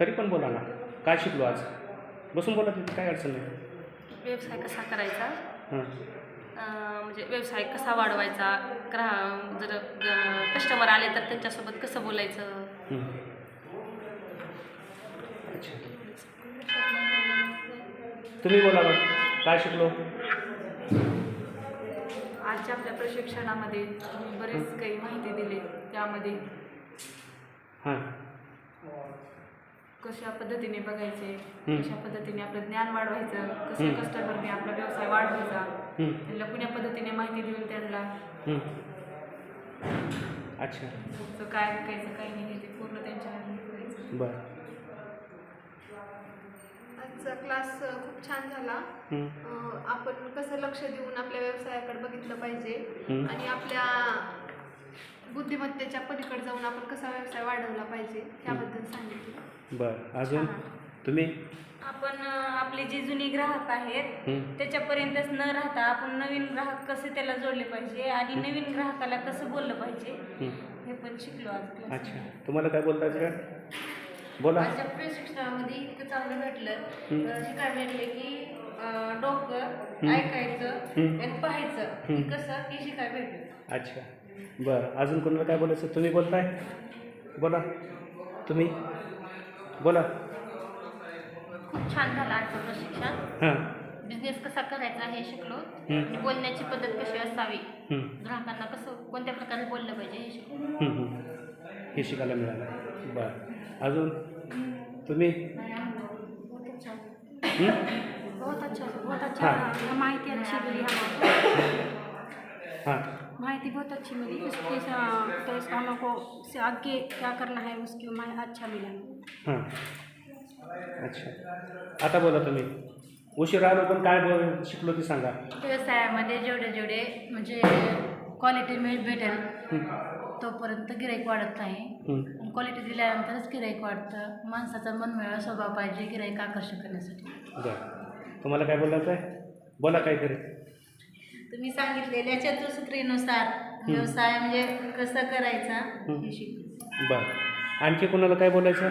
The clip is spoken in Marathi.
तरी पण बोला ना काय शिकलो आज? बसून बोला तिथे काय अडचण नाही. व्यवसाय कसा करायचा? हां. अं, म्हणजे व्यवसाय कसा वाढवायचा? ग्राहक जर कस्टमर आले तर त्यांच्यासोबत कसं बोलायचं? हं. अच्छा तुम्ही बोला बरं काय शिकलो? आजच्या आपल्या प्रशिक्षणामध्ये तुम्ही बरेच काही माहिती दिली त्यामध्ये हां. कशा पद्धतीने बघायचे. कशा पद्धतीने आपलं ज्ञान वाढवायचं कसं. कस्टमरने आपला व्यवसाय वाढवायचा हं. त्यांना कुण्या पद्धतीने माहिती देऊन त्यांना. अच्छा पुढचं काय विकायचं काय नाही ते पूर्ण त्यांच्या बरं आजचा क्लास खूप छान झाला आपण कसं लक्ष देऊन आपल्या व्यवसायाकडे बघितलं पाहिजे. आणि आपल्या बुद्धिमत्तेच्या पलीकडे जाऊन आपण कसा व्यवसाय वाढवला पाहिजे याबद्दल सांगितलं बरं अजून तुम्ही आपण अ, आपले जे जुने ग्राहक आहेत हं. त्याच्यापर्यंतच न राहता आपण नवीन ग्राहक कसे त्याला जोडले पाहिजे आणि नवीन ग्राहकाला कसं बोललं पाहिजे हं. पण शिकलो आज अच्छा तुम्हाला काय बोलता येतं का बोला माझ्या प्रशिक्षणामध्ये इतकं चांगलं भेटलं हं. अं, शिकायला भेटले की अं, डोकं. ऐकायचं. आणि पाहायचं हं. की कसं हे शिकायला भेटलं अच्छा बरं अजून कोणाला काय बोलायचं? तुम्ही बोलताय? बोला. तुम्ही? बोला. खूप छान झालं आजचं प्रशिक्षण. हां. बिझनेस कसा करायचा हे शिकलो. हं. आणि बोलण्याची पद्धत कशी असावी? हं. ग्राहकांना कसं कोणत्या प्रकारे बोललं पाहिजे हे शिकलो. हं, हं. हे शिकायला मिळालं. बरं. अजून? तुम्ही? हं? बहुत अच्छा बहुत हाँ। अच्छा माहिती अच्छी हमको हां. माहिती बहुत अच्छी मिली। इसके सा- तो इसका हमको से आगे क्या करना है उसकी माहिती अच्छा मिला। हां। अच्छा। आता बोला तुम्ही। उशीर आलो पण काय बोल शिकलो ती सांगा। व्यवसायामध्ये जेवढे जेवढे म्हणजे क्वालिटी मिळ भेटेल हं. तोपर्यंत गिराईक वाढत नाही. हं. आणि क्वालिटी दिल्यानंतरच गिराईक वाढतं. माणसाचा मनमिळा स्वभाव पाहिजे गिराईक आकर्षक करण्यासाठी. बरं. तुम्हाला काय बोलायचं आहे बोला काहीतरी. तुम्ही सांगितलेल्या चतुसूत्रीनुसार व्यवसाय म्हणजे कसं करायचा? हं. शिकलो बरं. आणखी कोणाला काय बोलायचं?